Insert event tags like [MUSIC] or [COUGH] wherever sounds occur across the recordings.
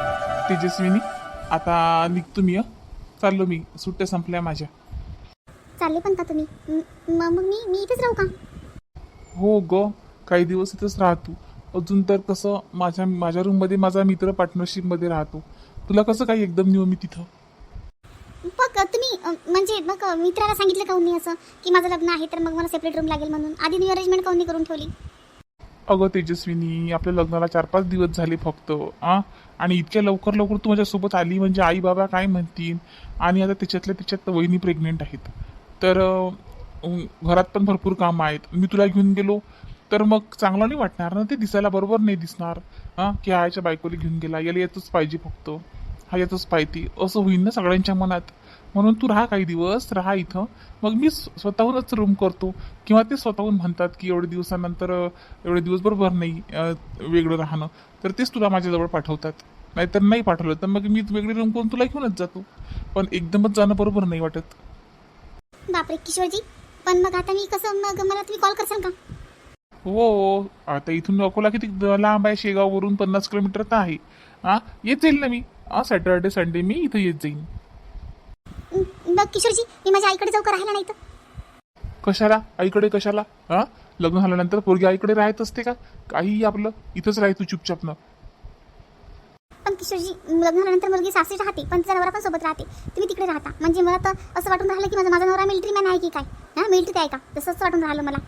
तेजस्विनी आता निघतो मी. चाललो मी. सुट्ट्या संपल्या माझ्या. चालले पण का तुम्ही? मग मी मी इथेच राहू का? हो ग काही दिवस इथंच राहतो. अजून तर कसं माझ्या माझ्या रूममध्ये माझा मित्र पार्टनरशिपमध्ये राहतो. तुला कसं काही एकदम नेऊ मी तिथं मग तुम्ही म्हणजे मग मित्राला सांगितलं का मी असं की माझं लग्न आहे तर मग मला सेपरेट रूम लागेल म्हणून. आधी मी अरेंजमेंट काऊन नाही करून ठेवली? अगं तेजस्विनी आपल्या लग्नाला चार पाच दिवस झाले फक्त आ? आणि इतक्या लवकर लवकर तू माझ्यासोबत आली म्हणजे आई बाबा काय म्हणतील? आणि आता त्याच्यातल्या त्याच्यात वहिनी प्रेग्नेंट आहेत. तर घरात पण भरपूर कामं आहेत. मी तुला घेऊन गेलो तर मग चांगलं नाही वाटणार ना? ते दिसायला बरोबर नाही दिसणार हां की हा याच्या बायकोला घेऊन गेला. याला याचंच पाहिजे फक्त. हा याचंच पाहिजे असं होईल ना सगळ्यांच्या मनात? म्हणून तू राहा काही दिवस राहा इथं. मग मी स्व- स्वतःहूनच रूम करतो. किंवा ते स्वतःहून म्हणतात की एवढे दिवसानंतर एवढे दिवस बरोबर नाही वेगळं राहणं. तर तेच तुला माझ्याजवळ पाठवतात. नाहीतर नाही पाठवलं तर मग मी वेगळी रूम करून तुला घेऊनच जातो. पण एकदमच जाणं बरोबर नाही वाटत. बापरे किशोरजी. पण मग आता मी कसं मग मला तुम्ही कॉल करसाल का? हो आता इथून अकोला किती लांब आहे शेगाववरून पन्नास किलोमीटर तर आहे. हा येत जाईल ना मी. हा सॅटर्डे संडे मी इथं येत जाईन. म- मग किशोरजी मी माझ्या आईकडे जाऊ का राहायला नाही तर कशाला? आईकडे कशाला? हा? लग्न झाल्यानंतर पोरगी आईकडे राहत असते का? काही आपलं इथंच राह तू चुपचाप ना. पण किशोरजी लग्न झाल्यानंतर मुलगी सासरी राहते पण तिचा नवरा पण सोबत राहते. तुम्ही तिकडे राहता. म्हणजे मला तर असं वाटून राहिलं की माझा माझा नवरा मिलिटरी मॅन आहे की काय? हा? मिलिटरी आहे का? तसंच वाटून राहिलं मला.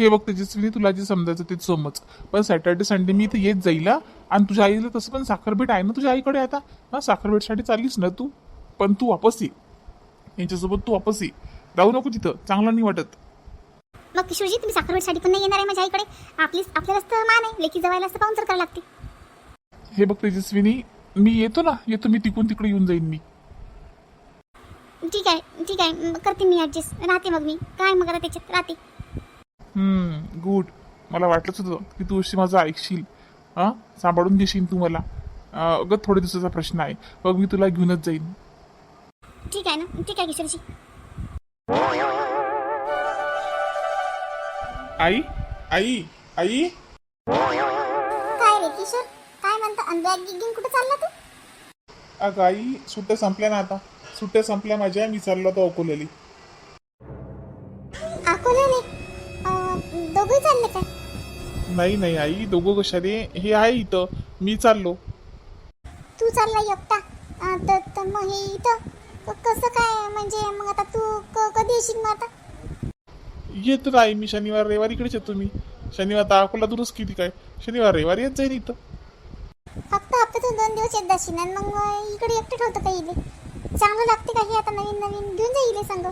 हे बघ तेजस्विनी तुला जे समजायचं ते समज. पण सॅटर्डे संडे मी इथं येत जाईल हा. आणि तुझ्या आईला तसं पण साखरभेट आहे ना तुझ्या आईकडे आता? हा साखरभेटसाठी चाललीस ना तू? पण तू वापस ये. यांच्यासोबत तू वापस ये. राहू नको तिथं. चांगलं नाही वाटत. मग किशोरजी तुम्ही साखरवेटसाठी पण नाही येणार आहे माझ्या आईकडे? आपली आपल्यालाच तर मान आहे. लेकी जवायला असं पाहून करायला लागते? हे बघ तेजस्विनी मी येतो ना? येतो मी तिकून तिकडे येऊन जाईन मी. ठीक आहे ठीक आहे. करते मी ॲडजस्ट राहते मग मी. काय मग आता त्याच्यात? राहते. गुड मला वाटलंच होतं की तू अशी माझं ऐकशील. हां? सांभाळून घेशील तू मला. अगं थोड्या दिवसाचा प्रश्न आहे. मग मी तुला घेऊनच जाईन. ठीक आहे ना? ठीक आहे किशोरजी. आई? आई? आई? काय रे किशोर? काय म्हणता? आणि बॅग घेऊन कुठे चालला तू? अगं आई सुट्ट्या संपल्या ना आता. सुट्ट्या संपल्या माझ्या मी चाललो आता अकोल्याली. नाही नाही आई दोघं कशाले? हे आहे इथं. मी चाललो. तू चालला एकटा? अं, तर तर मग हे इथं? क- कसं काय? म्हणजे मग आता तू क- कधी येशील मग आता? येतो आई. मी शनिवार रविवार इकडेच येतो मी. शनिवार आता अकोला दूरच किती काय? शनिवार रविवार येत जाईन इथं. फक्त हप्त्यातून दोन दिवस येत जाशील आणि मग अं, इकडे एकटं ठेवतं का इले? चांगलं लागते का हे आता नवीन नवीन? घेऊन जा इले संग.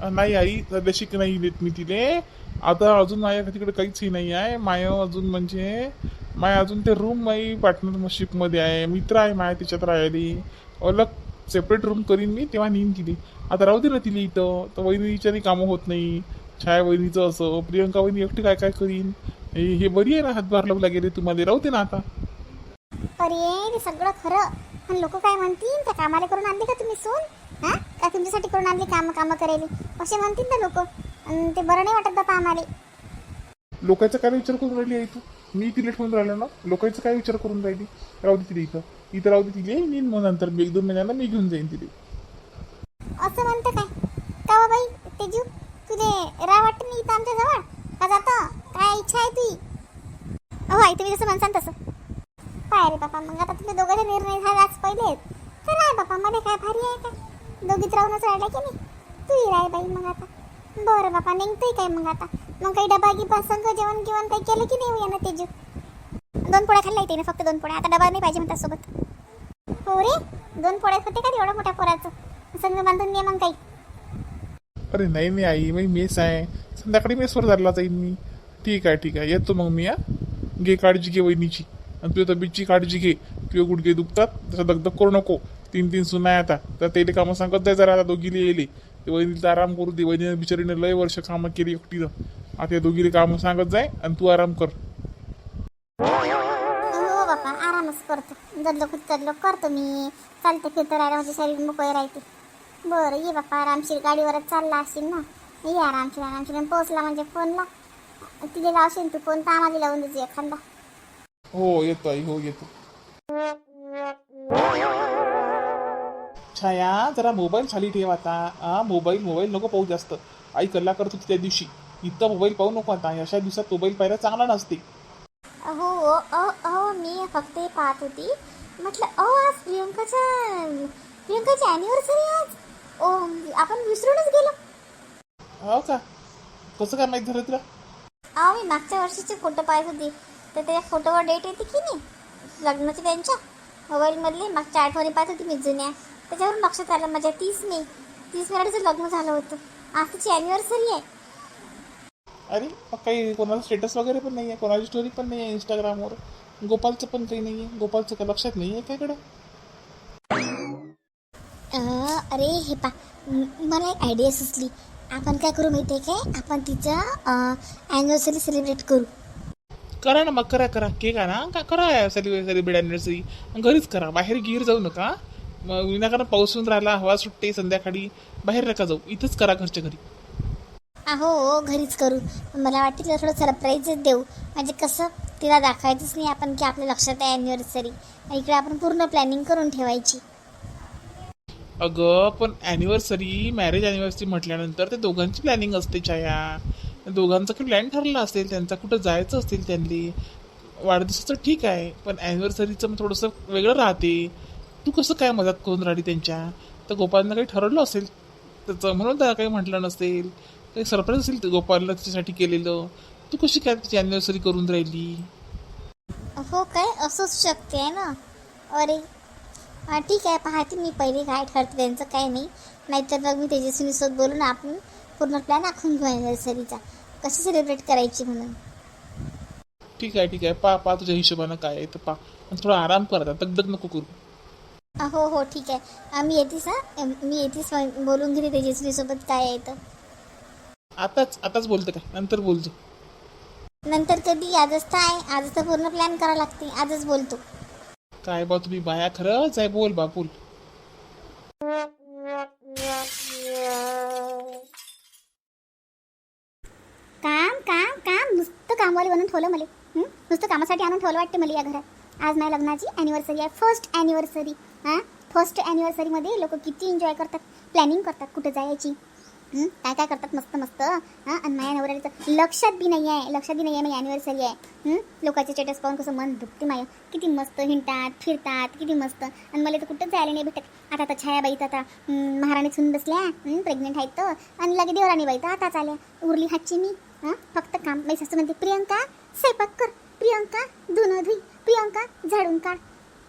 अ, नाही आई. सध्या शिक नाही देत मी तिले. आता अजून माझ्या तिकडे काहीच नाही आहे. माय अजून म्हणजे माय अजून ते रूम माई पार्टनरशिपमध्ये आहे. मित्र आहे माय त्याच्यात राहिली. अलग सेपरेट रूम करीन मी तेव्हा नेईन केली आता राहू दे ना तिला इथं. तर वहिनीच्यानी कामं होत नाही. छाया वहिनीचं असं. प्रियंका वहिनी एकटी काय काय करीन? हे हे बरी आहे ना हातभार लावला गेले तुम्हाला. राहू दे ना आता. अरे ते सगळं खरं. पण लोक काय म्हणतील? त्या कामाला करून आणली का तुम्ही सून? हा? का तुमच्यासाठी करून आणली काम कामं करायला असे म्हणतील ना लोक. ते बरं नाही वाटत बापा आम्हाला. लोकांचा काय विचार करून राहिली आहे तू? मी तिला ठेवून राहिलो ना? लोकांचा काय विचार करून राहिली? राहू दे तिला इथं. इथं राहू दे तिला येईन मग नंतर मी एक दोन महिन्याला मी घेऊन जाईन तिथे. असं म्हणतं काय? का हो बाई तेजू? तुझे राय वाटत नाही इथं आमच्या जवळ? का जातं? काय इच्छा आहे तुझी? अहो आई तुम्ही जसं म्हणसान तसं. पाय रे बापा मग आता तुझे दोघांचे निर्णय झाले आज पहिले. तर राय बापा मध्ये काय भारी आहे का? दोघीत राहूनच राहिला की नाही? तूही राय बाई मग आता. बरं बापा निघतोय काय मग आता? मग काही डबा गिबा संघ जेवण गिवण काही केलं की नाही ना तेजू दोन पोळ्या खाल्ल्या येते ना फक्त दोन पोळ्या. आता डबा नाही पाहिजे म्हणतात सोबत. हो रे दोन पोळ्या होते का रे मोठ्या पोराचं? संघ बांधून दे मग काही. अरे नाही नाही आई मी मेस आहे. संध्याकाळी मेसवर जायला जाईन मी. ठीक आहे ठीक आहे. येतो मग मी हा? घे काळजी घे वहिनीची. आणि तुझ्या तब्येतची काळजी घे. तुझे गुडघे दुखतात. तसं दगदग करू नको. तीन तीन सुना आहे आता. तर ते कामं सांगत जाय जरा. आता दोघीला येले ते वहिनीला आराम करू दे. वहिनीने बिचारीने लय वर्ष कामं केली एकटीनं. आता या दोघीला कामं सांगत जाय आणि तू आराम कर. हो बापा आरामच करतो. दल्लो खुद दल्लो करतो मी. चालते फिरतो राहिला म्हणजे शरीर मोकळे राहते. बरं ये बापा आरामशीर गाडीवरच चालला असेल ना? ये आरामशीर आरामशीर. पोचला म्हणजे फोनला. तिथे लावशील तू फोन तर आम्हाला लावून देते एखादा. हो येतो आई हो येतो. छाया जरा मोबाईल खाली ठेव आता. हा मोबाईल मोबाईल नको पाहू जास्त. आई कल्ला करत होती त्या दिवशी. इथं मोबाईल पाहू नको आता. अशा दिवसात मोबाईल पाहायला चांगला नसते. हो अहो मी फक्त हे पाहत होती. म्हटलं अहो आज प्रियंकाचा प्रियंकाची अॅनिव्हर्सरी आज. ओ आपण विसरूनच गेलो. हो का? कसं काय माहीत झालं तुला अहो मी मागच्या वर्षीचे फोटो पाहत होती. तर त्या फोटोवर डेट येते की नाही? लग्नाची त्यांच्या? मोबाईलमधले मागच्या आठवणी पाहत होती मी जुन्या. त्याच्यावरून लक्षात आलं माझ्या तीस मे तीस मेला लग्न झालं होतं. आज तिची अॅनिव्हर्सरी आहे. अरे मग काही कोणाला स्टेटस वगैरे पण नाही आहे कोणाची स्टोरी पण नाही आहे इंस्टाग्रामवर गोपालचं पण काही नाही आहे गोपालचं काय लक्षात नाही आहे काय कडे अं, अरे हे पा म- मला एक आयडिया सुचली. आपण काय करू माहिती आहे काय? आपण तिचं अॅनिव्हर्सरी सेलिब्रेट करू. करा ना मग करा करा. केक आणा. का करा सेलिब्रेट अॅनिव्हर्सरी घरीच करा. बाहेर गिर जाऊ नका. मग विनाकारण पाऊस होऊन राहिला हवा सुटते संध्याकाळी बाहेर नका जाऊ इथंच करा घरच्या घरी. अहो घरीच करू. पण मला वाटतं तिला थोडं सरप्राईजच देऊ. म्हणजे कसं तिला दाखवायचंच नाही आपण की आपल्या लक्षात आहे अॅनिव्हर्सरी इकडे आपण पूर्ण प्लॅनिंग करून ठेवायची. अगं पण अॅनिव्हर्सरी मॅरेज अॅनिव्हर्सरी म्हटल्यानंतर ते दोघांची प्लॅनिंग असते छाया. दोघांचं काही प्लॅन ठरला असेल त्यांचा कुठं जायचं असेल त्यांनी वाढदिवसाचं ठीक आहे पण अॅनिव्हर्सरीचं मग थोडंसं वेगळं राहते. तू कसं काय मदत करून राहिली त्यांच्या? तर गोपालनं काही ठरवलं असेल? त्याचं म्हणून त्याला काही म्हटलं नसेल. काही सरप्राईज असेल ते गोपालला त्याच्यासाठी केलेलं? तू कशी काय त्याची अॅनिव्हर्सरी करून राहिली? हो काय असंच शक्य आहे ना? अरे हा ठीक आहे पाहते मी पहिले काय ठरतं त्यांचं काय नाही. नाहीतर मग मी तेजस्विनीसोबत बोलून आपण पूर्ण प्लॅन आखून घेऊ अॅनिव्हर्सरीचा कशी सेलिब्रेट करायची म्हणून? ठीक आहे ठीक आहे. पा पा तुझ्या हिशोबानं काय आहे तर पा. थोडा आराम कर आता. दगदग नको करू. हो हो ठीक आहे. मी येतीस हा? मी येतीस मग बोलून घेते तेजस्विनीसोबत काय आहे तर आताच आताच बोलतं काय नंतर बोलतो. नंतर कधी? आजच तर आहे. आजच तर पूर्ण प्लॅन करावं लागते. आजच बोलतो. काय बा तुम्ही बाया खरंच आहे? बोल बा बोल. काम काम काम. नुसतं कामवाली बनवून ठेवलं मला. हं? नुसतं कामासाठी आणून ठेवलं वाटते मला या घरात. आज माझ्या लग्नाची अॅनिव्हर्सरी आहे. फर्स्ट अॅनिव्हर्सरी हां? फर्स्ट ॲनिव्हर्सरीमध्ये लोक किती एन्जॉय करतात प्लॅनिंग करतात कुठं जायची. काय काय करतात मस्त मस्त. हां? आणि माझ्या नवऱ्याचं लक्षात बी नाही आहे लक्षात बी नाही आहे म्हणजे माझी ॲनिव्हर्सरी आहे. लोकांचे स्टेटस पाहून कसं मन दुखते माय. किती मस्त हिंडतात फिरतात किती मस्त. आणि मला तर कुठंच जायला नाही भेटत. आता आता छायाबाईत आता महाराणी सुन बसल्या. प्रेग्नेंट आहेत तर. आणि लगे देवराणी बाई तर आताच आल्या. उरली हातची मी. हां? फक्त काम. माझी सासू म्हणते प्रियंका स्वयंपाक कर. प्रियंका धुणं धुई. प्रियंका झाडून काढ.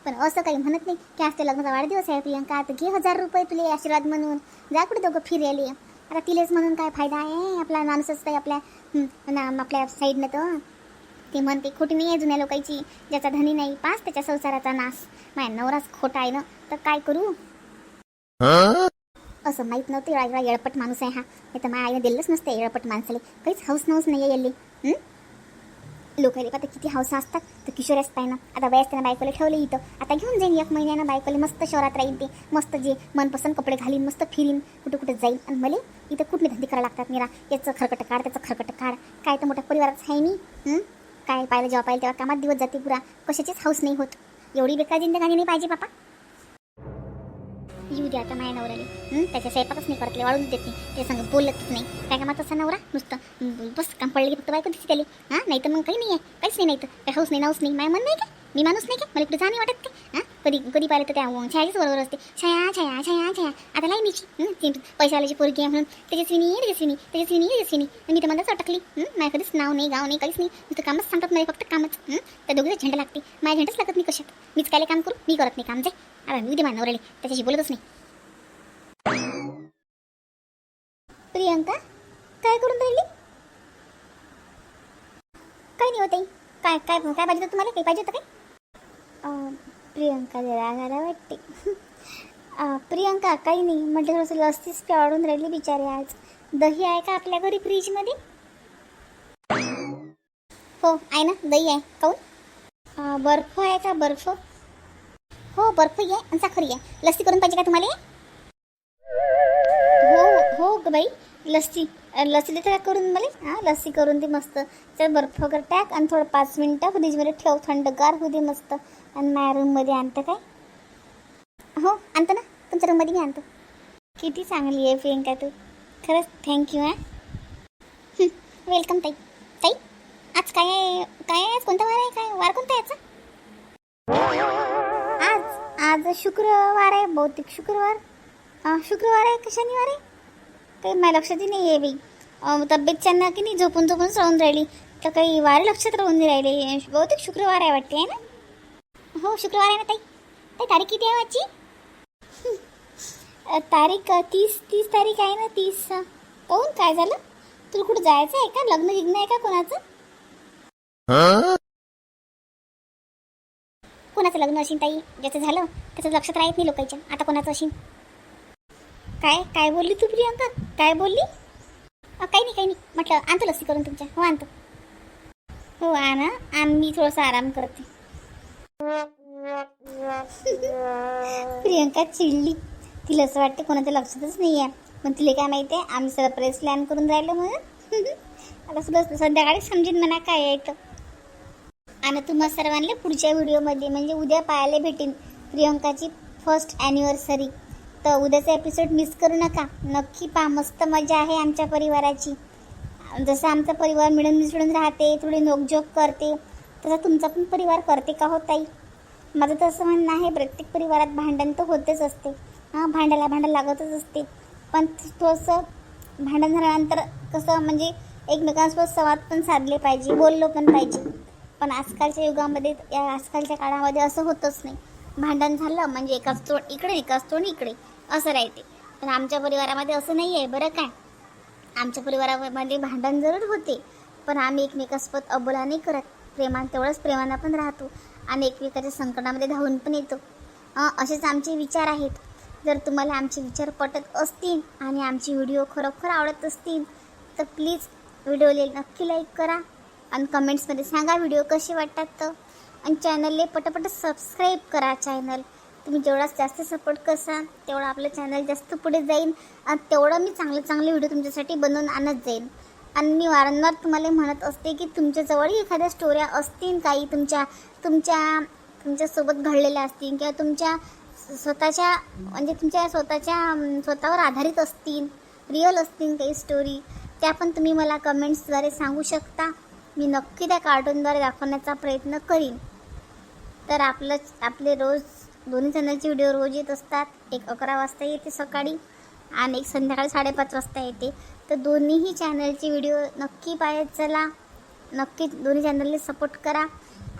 पण असं काही म्हणत नाही की आज ते लग्नाचा वाढदिवस आहे प्रियंका. आता घे हजार रुपये तुले आशीर्वाद म्हणून. जा कुठे दोघं फिरायले. आता तिलेच म्हणून काय फायदा आहे? आपला माणूसच काही आपल्या नाम आपल्या साईडनं तर. ते म्हणते खोटी नाही आहे जुन्या लोकांची. ज्याचा धनी नाही पास त्याच्या संसाराचा नाश माझ्या नवराच खोटा आहे ना. तर काय करू? असं माहीत नव्हतं. एवढा एवढा येळपट माणूस आहे हा. नाही तर माझ्या आईने दिलंच नसतं येळपट माणसाला. काहीच हौस नवस नाही आहे लोकायले लोकांना आता किती हौसा असतात. तर किशोर असताय ना. आता वयस त्यांना बायकोला ठेवले इथं. आता घेऊन जाईन एक महिन्यानं बायकोला. मस्त शहरात राहील ते. मस्त जे मनपसंत कपडे घालीन मस्त फिरीन कुठं कुठं जाईन. आणि मला इथं कुठली धंदे करावं लागतात मेरा? याचं खरकट काढ त्याचं खरकट काढ. काय तर मोठ्या परिवाराचं आहे मी काय पाहिलं जेव्हा पाहिलं तेव्हा कामात दिवस जाते पुरा. कशाचीच हौस नाही होत. एवढी बेकार जिंदगानी नाही पाहिजे बापा. येऊ दे आता माझ्या नवऱ्याने? त्याच्या स्वयंपाकच नाही करतले वाढून देत नाही. ते सांग बोलतच नाही. काय कामात असा नवरा? नुसतं. बस काम पडलं की फक्त बायको दिसते त्याला. हां? नाही तर मग काही नाही आहे काहीच नाही नाही तर काय हौस नाही नाऊस नाही. माझ्या मन नाही का? मी माणूस नाही का? मला कुठे जा नाही वाटत का? कधी कधी पाहिलं तर त्या छायाच बरोबर असते. छाया छाया छाया छाया. आता नाही मीची ती पैशावाल्याची पोरगी आहे म्हणून. तेजस्विनी तेजस्विनी तेजस्विनी तेजस्विनी आणि मी तर मध्येच अटकली. माझ्या कधीच नाव नाही गाव नाही काहीच नाही. नुसतं कामच सांगतात नाही फक्त कामच. त्या दोघीचा झेंडा लागते. माझ्या झेंडाच लागत नाही कशात. मीच काय काम करू? मी करत नाही काम. जे आता मी उद्या माझ्या आले त्याच्याशी बोलतच नाही. प्रियंका काय करून राहिली? काय नाही होत काय काय काय पाहिजे होतं तुम्हाला काही पाहिजे होतं काय? प्रियंका राग वाटते. प्रियंका काही नाही. म्हटलं थोडंसं लस्तीच प्याडून राहिली बिचारी आज. दही आहे का आपल्या घरी फ्रीजमध्ये हो आहे ना? दही आहे. काऊन बर्फ आहे का? बर्फ? हो बर्फही आहे आणि साखर आहे. लस्सी करून पाहिजे का तुम्हाला? हो हो, हो ग बाई. लस्सी अ, लस्सी देते करून मला. हां लस्सी करून दे मस्त. त्यात बर्फ वगैरे टाक आणि थोडं पाच मिनटं फ्रीजमध्ये ठेव. थंडगार होऊ दे मस्त. आणि माझ्या रूममध्ये आणतं काय? हो आणतं ना. तुमच्या रूममध्ये मी आणतो. किती चांगली आहे प्रियंका तू. खरंच थँक्यू हां. वेलकम ताई. ताई आज काय आहे? काय आहे आज? कोणता वार आहे? काय? वार कोणता याचा आज आज शुक्रवार आहे बहुतेक शुक्रवार. शुक्रवार आहे का शनिवार आहे? काही माझ्या लक्षातही नाही आहे बाई. तब्येत त्यांना की नाही झोपून झोपून राहून राहिली. तर काही वारे लक्षात राहून नाही राहिले. बहुतेक शुक्रवार आहे वाटते आहे ना? हो शुक्रवार आहे ना ताई? ताई तारीख किती आहे आजची? तारीख तीस तीस तारीख आहे ना तीस अ, काय झालं? तुला कुठं जायचं आहे का? लग्न विग्न आहे का कोणाचं? कोणाचं लग्न असेल ताई? ज्याचं झालं त्याचं लक्षात राहत नाही लोकांच्या. आता कोणाचं असेल? काय? काय बोलली तू प्रियंका? काय बोलली? काही नाही काही नाही. म्हटलं आणतो लस्सी करून तुमच्या. हो आणतो. हो आणा आम्ही मी थोडासा आराम करते. [LAUGHS] प्रियंका चिडली. तिला असं वाटते कोणाच्या लक्षातच नाही आहे पण तिला काय माहिती आहे? आम्ही सरप्राईज प्लॅन करून राहिलो म्हणून. [LAUGHS] आता सुद्धा संध्याकाळी समजेन म्हणा काय येतं आणि तुम्हा सर्वांना पुढच्या व्हिडिओमध्ये म्हणजे उद्या पाहायला भेटेन प्रियंकाची फर्स्ट ॲनिव्हर्सरी तर उद्याचा एपिसोड मिस करू नका. नक्की पहा मस्त मजा आहे आमच्या परिवाराची. जसं आमचा परिवार मिळून मिसळून राहते थोडी नोकझोक करते तसं तुमचा पण परिवार करते का हो ताई? माझं तर असं म्हणणं आहे प्रत्येक परिवारात भांडण तर होतेच असते. हां भांडायला भांडण लागतच असते. पण थोडंसं भांडण झाल्यानंतर कसं म्हणजे एकमेकांसोबत संवाद पण साधले पाहिजे बोललो पण पाहिजे. पण आजकालच्या युगामध्ये या आजकालच्या काळामध्ये असं होतच नाही. भांडण झालं म्हणजे एकाच तोड इकडे एकाच तोड इकडे. असं राहते. पण आमच्या परिवारामध्ये असं नाही आहे बरं काय? आमच्या परिवारामध्ये भांडण जरूर होते पण आम्ही एकमेकासोबत अबोला नाही करत. प्रेमान तेवढंच प्रेमानं पण राहतो आणि एकमेकाच्या संकटामध्ये धावून पण येतो. असेच आमचे विचार आहेत. जर तुम्हाला आमचे विचार पटत असतील आणि आमचे व्हिडिओ खरोखर आवडत असतील तर प्लीज व्हिडिओला नक्की लाईक करा आणि कमेंट्समध्ये सांगा व्हिडिओ कसे वाटतात तर. आणि चॅनलले पटापट सबस्क्राईब करा चॅनल. तुम्ही जेवढा जास्त सपोर्ट कसा तेवढा आपलं चॅनल जास्त पुढे जाईल आणि तेवढं मी चांगले चांगले व्हिडिओ तुमच्यासाठी बनवून आणत जाईल आणि मी वारंवार तुम्हाला म्हणत असते की तुमच्याजवळही एखाद्या स्टोऱ्या असतील काही तुमच्या तुमच्या तुमच्यासोबत घडलेल्या असतील किंवा तुमच्या स्वतःच्या म्हणजे तुमच्या स्वतःच्या स्वतःवर आधारित असतील रिअल असतील काही स्टोरी त्या पण तुम्ही मला कमेंट्सद्वारे सांगू शकता. मी नक्की त्या कार्टूनद्वारे दाखवण्याचा प्रयत्न करीन. तर आपलं आपले रोज दोन्ही चॅनलचे व्हिडिओ रोज येत असतात. एक अकरा वाजता येते सकाळी आणि एक संध्याकाळी साडेपाच वाजता येते. तर दोन्हीही चॅनलचे व्हिडिओ नक्की पाहत चला. नक्की दोन्ही चॅनलला सपोर्ट करा.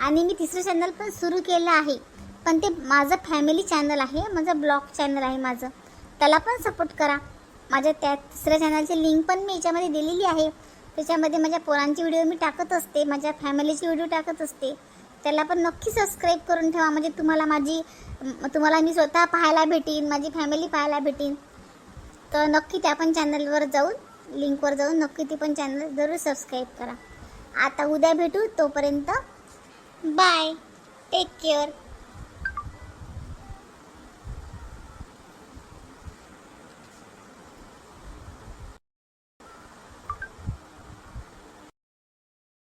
आणि मी तिसरं चॅनल पण सुरू केलं आहे. पण ते माझं फॅमिली चॅनल आहे. माझं ब्लॉग चॅनल आहे माझं. त्याला पण सपोर्ट करा. माझ्या त्या तिसऱ्या चॅनलची लिंक पण मी याच्यामध्ये दिलेली आहे. त्याच्यामध्ये माझ्या पोरांचे व्हिडिओ मी टाकत असते. माझ्या फॅमिलीचे व्हिडिओ टाकत असते. त्याला पण नक्की सबस्क्राईब करून ठेवा. म्हणजे तुम्हाला माझी तुम्हाला मी स्वतः पाहायला भेटीन माझी फॅमिली पाहायला भेटीन. तर नक्की त्या पण चॅनलवर जाऊन लिंकवर जाऊन नक्की ती पण चॅनल जरूर सबस्क्राईब करा. आता उद्या भेटू तोपर्यंत बाय टेक केअर